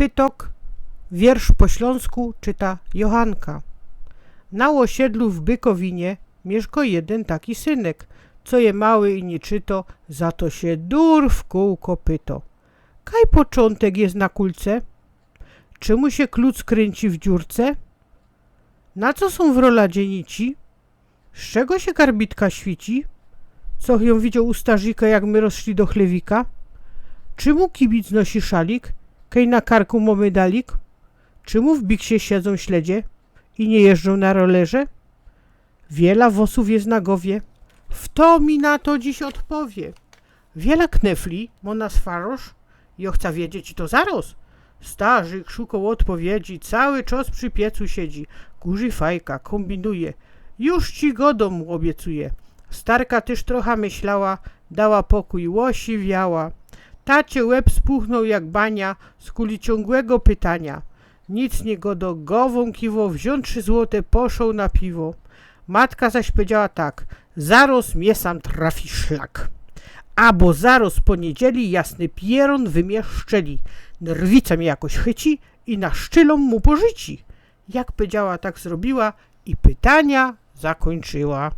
Pytok, wiersz po śląsku czyta Johanka. Na osiedlu w Bykowinie mieszko jeden taki synek, co je mały i nie czyto, za to się dur w kółko pyto. Kaj początek jest na kulce? Czemu się kluc kręci w dziurce? Na co są w roladzie nici? Z czego się karbitka świci? Co ją widział u starzika, jak my rozszli do chlewika? Czemu kibic nosi szalik? Kej na karku ma medalik? Czemu w biksie siedzą śledzie i nie jeżdżą na rolerze? Wiela wosów jest na głowie. W to mi na to dziś odpowie. Wiela knefli, mo nas farosz, i chce wiedzieć i to zaraz. Starzyk szukał odpowiedzi, cały czas przy piecu siedzi, kurzy fajka, kombinuje. Już ci godą obiecuje. Starka też trochę myślała, dała pokój, łosi wiała. Tacie łeb spuchnął jak bania z kuli ciągłego pytania. Nic nie go do głową kiwo, wziąć trzy złote, poszł na piwo. Matka zaś powiedziała tak, zaraz mnie sam trafi szlak. A bo zaraz po niedzieli jasny pieron wymieszczeli. Nerwica mnie jakoś chyci i na szczylą mu pożyci. Jak powiedziała, tak zrobiła i pytania zakończyła.